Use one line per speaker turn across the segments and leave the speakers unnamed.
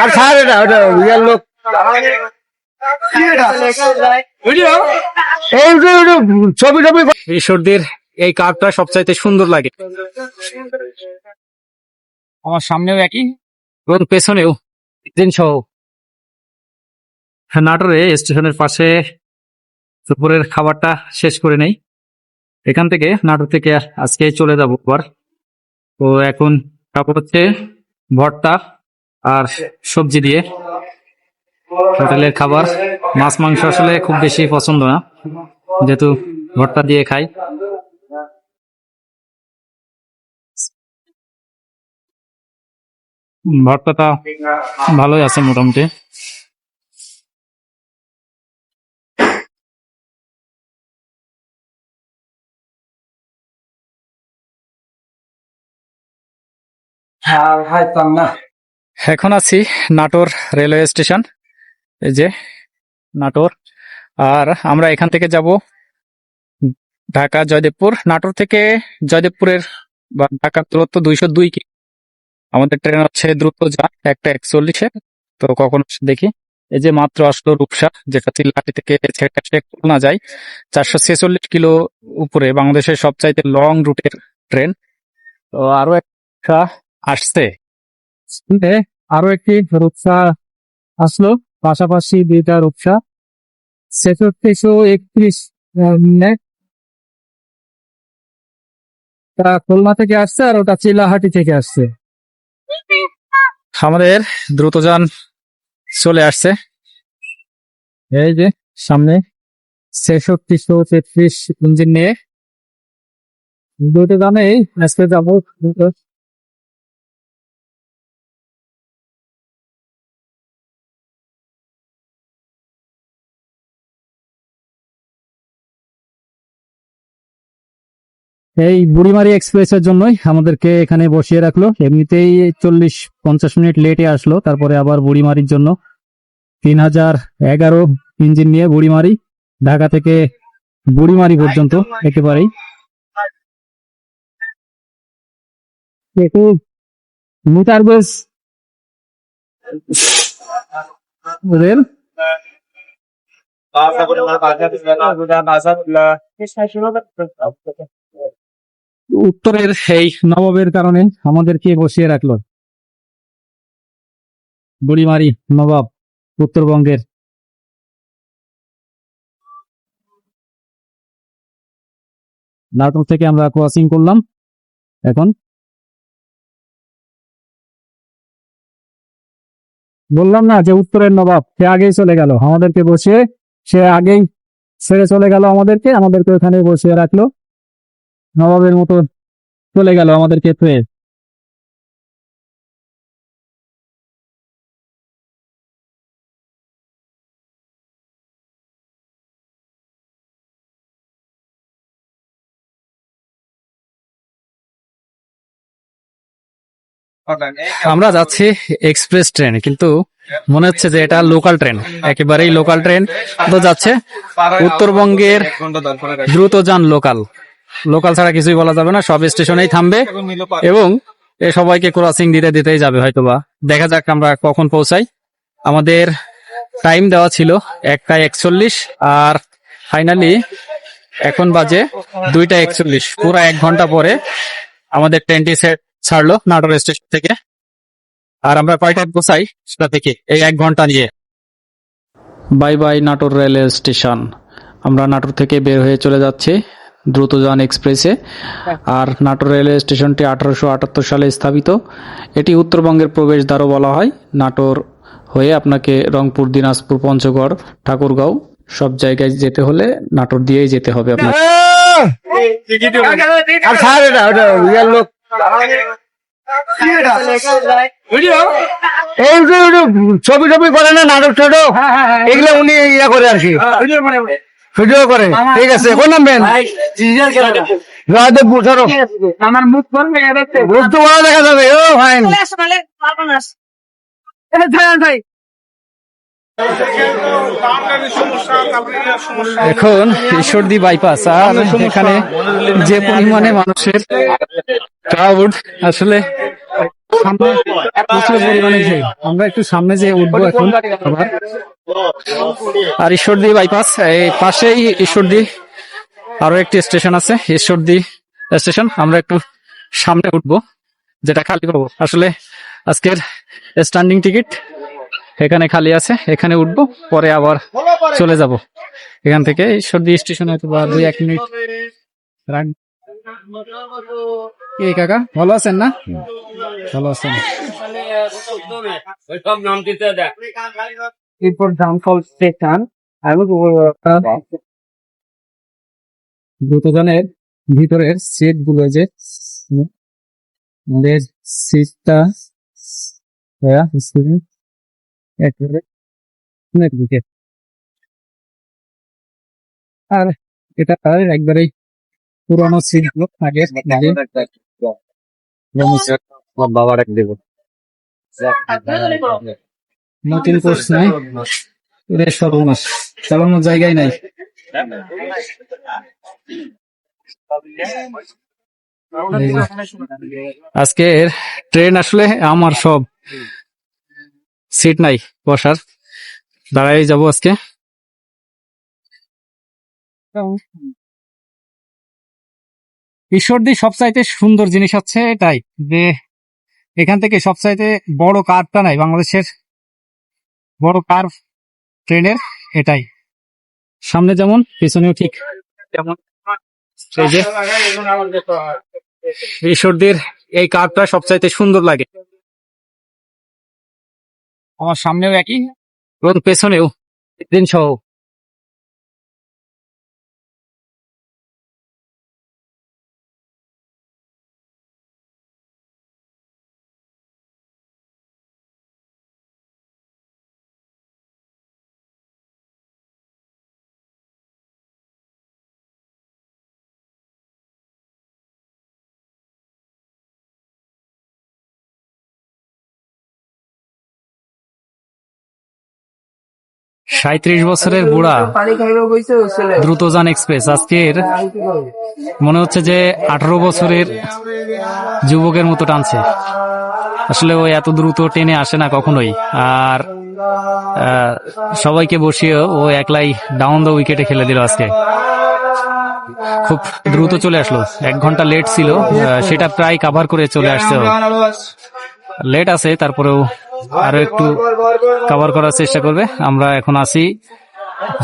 আর ছাড় এটা ওটা রিয়াল লোক। এই যে ওটা ছবি টবি
ঈশ্বরদের এই কার্ডটা সবচাইতে সুন্দর লাগে। আমার সামনেও একই। এবং পেছনেও। দিন সহ হ্যাঁ, নাটোরে স্টেশনের পাশে দুপুরের খাবারটা শেষ করে নেই। এখান থেকে নাটোর থেকে আজকে চলে যাব আবার। তো এখন খাব হচ্ছে ভর্তা আর সবজি দিয়ে। হোটেলের খাবার। মাছ, মাংস আসলে খুব বেশি পছন্দ না, যেহেতু ভর্তা দিয়ে খাই। ভর্তাটা ভালোই আছে মোটামুটি। এখন আছি নাটোর রেলওয়ে স্টেশন। এই যে নাটোর। আর আমরা এখান থেকে যাব ঢাকা জয়দেবপুর। নাটোর থেকে জয়দেবপুরের বা ঢাকার দূরত্ব দুইশো দুই কি। আমাদের ট্রেন হচ্ছে দ্রুত যা একটা একচল্লিশে। তো কখন দেখি। এই যে মাত্র আসলো রূপসা, যেটা চিল্লাহাটি থেকে ছেড়ে খুলনা যায়। চারশো ছেচল্লিশ কিলো উপরে, বাংলাদেশের সবচাইতে লং রুটের ট্রেন। তো আরও একটা আসছে।
আরও একটি রূপসা আসলো পাশাপাশি দুইটা রূপসা। ছেষট্টিশো একত্রিশ তা খুলনা থেকে আসছে আর ওটা চিলাহাটি থেকে আসছে।
আমাদের দ্রুতযান চলে আসছে।
এই যে সামনে ছেষট্টিশো তেত্রিশ ইঞ্জিন নিয়ে। দুটো গানেই আজকে যাব। এই বুড়িমারি এক্সপ্রেসের জন্যই আমাদেরকে এখানে বসিয়ে রাখল এমনিতেই চল্লিশ পঞ্চাশ মিনিট লেটে আসলো তারপরে আবার বুড়িমারির জন্য তিন হাজার এগারো ইঞ্জিন নিয়ে বুড়িমারি ঢাকা থেকে বুড়িমারি পর্যন্ত একেবারেই উত্তরের সেই নবাবের কারণে আমাদেরকে বসিয়ে রাখল। বুড়িমারি নবাব উত্তরবঙ্গের। নাটক থেকে আমরা ক্রসিং করলাম। এখন বললাম না যে উত্তরের নবাব, সে আগেই চলে গেল। আমাদেরকে বসিয়ে, সে আগেই ছেড়ে চলে গেল আমাদেরকে। আমাদেরকে ওখানে বসিয়ে রাখল। নবাবের মতো চলে গেল আমাদেরকে পেয়ে
আমরা যাচ্ছি এক্সপ্রেস ট্রেন কিন্তু মনে হচ্ছে যে এটা লোকাল ট্রেন একেবারেই লোকাল ট্রেন তো যাচ্ছে উত্তরবঙ্গের দ্রুতযান লোকাল লোকাল ছাড়া কিছুই বলা যাবে না, সব স্টেশনেই থামবে। এবং এ সবাইকে ক্রসিং দিতে দিতেই যাবে হয়তোবা। দেখা যাক আমরা কখন পৌঁছাই। আমাদের টাইম দেওয়া ছিল একটা একচল্লিশ আর ফাইনালি এখন বাজে দুইটা একচল্লিশ। পুরো এক ঘণ্টা পরে আমাদের ট্রেনটি ছাড়লো নাটোর স্টেশন থেকে। আর আমরা কয়টা পৌঁছাই সেটা থেকে এই এক ঘণ্টা নিয়ে। Bye bye Natore railway station. আমরা নাটোর থেকে বের হয়ে চলে যাচ্ছি। দ্রুতযান এক্সপ্রেসে। আর নাটোর রেলওয়ে স্টেশনটি আঠারোশো আটাত্তর সালে স্থাপিত। এটি উত্তরবঙ্গের প্রবেশদ্বারও বলা হয়। নাটোর হয়ে আপনাকে রংপুর দিনাজপুর পঞ্চগড় ঠাকুরগাঁও সব জায়গায় যেতে হলে নাটোর দিয়েই যেতে হবে আপনাকে।
ছবি টবি করে না নাটক ছোট এগুলো উনি ইয়া করে আর কি। ভিডিও করে। ঠিক আছে কোন নামবেন। জয়দেবপুর ধরো।
আমার মুখ করবে
রূপ তো ভালো দেখা যাবে ও ফাইন
ভাই।
এখন ঈশ্বরদী বাইপাস আর এখানে যে পরিমাণে মানুষের ক্রাউড আসলে
সামনে প্রচুর পরিমাণে ভিড়। আমরা একটু সামনে যে উঠবো এখন আবার।
আর ঈশ্বরদী বাইপাস এই পাশেই ঈশ্বরদী। আরও একটি স্টেশন আছে ঈশ্বরদী স্টেশন আমরা একটু সামনে উঠবো যেটা খালি পাবো। আসলে আজকের স্ট্যান্ডিং টিকিট এখানে খালি আছে এখানে উঠবো পরে আবার চলে যাব। এখান থেকে ঈশ্বরদী স্টেশন হয়তো বা দুই এক মিনিট
এই কাকা ভালো আছেন না? ভালো আছেন।
এরপর ডাউনফল স্টেশন আমি
দ্রুতগানের ভিতরের সিটগুলো যে আমাদের সিটটা একেবারে আর এটা আর একবারেই পুরোনো সিটগুলো আগে
বাবার এক দেবো।
নতুন কোর্স নাই। এর সর্বনাশ চালানোর জায়গায় নাই।
আজকের ট্রেন আসলে আমার সব সিট নাই বসার। দাঁড়াই যাব আজকে। ঈশ্বরদী সবচাইতে সুন্দর জিনিস হচ্ছে এটাই যে এখান থেকে সবচাইতে বড় কার্ভটা নাই, বাংলাদেশের বড় কার্ভ ট্রেনের এটাই। সামনে যেমন, পেছনেও ঠিক যেমন এই যে ঈশ্বরদীর এই কার্ভটা সবচাইতে সুন্দর লাগে। আমার সামনেও একই, এবং পেছনেও। দিন সহ। সাঁত্রিশ বছরের বুড়া দ্রুতযান এক্সপ্রেস। আজকের মনে হচ্ছে যে আঠারো বছরের যুবকের মতো টানছে। আসলে ও এত দ্রুত টেনে আসে না কখনোই। আর সবাইকে বসিয়ে ও একলাই ডাউন দ্য উইকেটে খেলে দিল আজকে। খুব দ্রুত চলে আসলো। এক ঘণ্টা লেট ছিল। সেটা প্রায় কাভার করে চলে আসছে লেট আছে, তারপরেও আরও একটু কভার করার চেষ্টা করবে। আমরা এখন আছি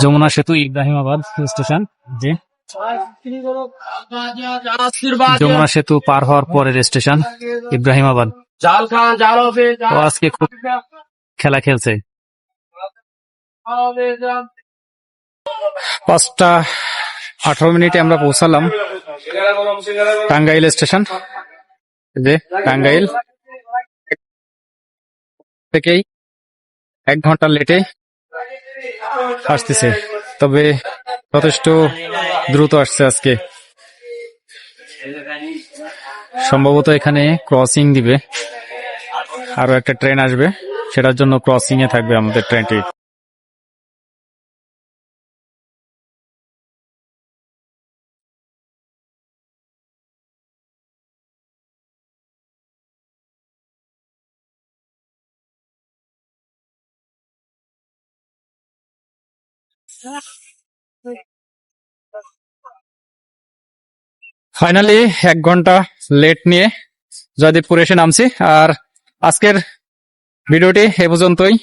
যমুনা সেতু ইব্রাহিমাবাদ স্টেশন যে যমুনা সেতু পার হওয়ার পরের স্টেশন ইব্রাহিমাবাদ। আজকে খুব খেলা খেলছে। পাঁচটা আঠারো মিনিটে আমরা পৌঁছালাম। টাঙ্গাইল স্টেশন যে টাঙ্গাইল। থেকেই এক ঘণ্টা লেটে আসতেছে। তবে যথেষ্ট দ্রুত আসছে আজকে। সম্ভবত এখানে ক্রসিং দিবে। আরও একটা ট্রেন আসবে। সেটার জন্য ক্রসিং এ থাকবে আমাদের ট্রেনটি ফাইনালি এক ঘণ্টা লেট নিয়ে জয়দেবপুর এসে নামছি। আর আজকের ভিডিওটি এ পর্যন্তই।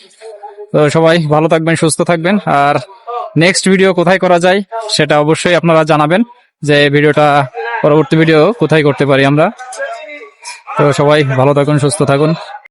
তো সবাই ভালো থাকবেন, সুস্থ থাকবেন। আর নেক্সট ভিডিও কোথায় করা যায় সেটা অবশ্যই আপনারা জানাবেন যে ভিডিওটা পরবর্তী ভিডিও কোথায় করতে পারি আমরা। তো সবাই ভালো থাকুন, সুস্থ থাকুন।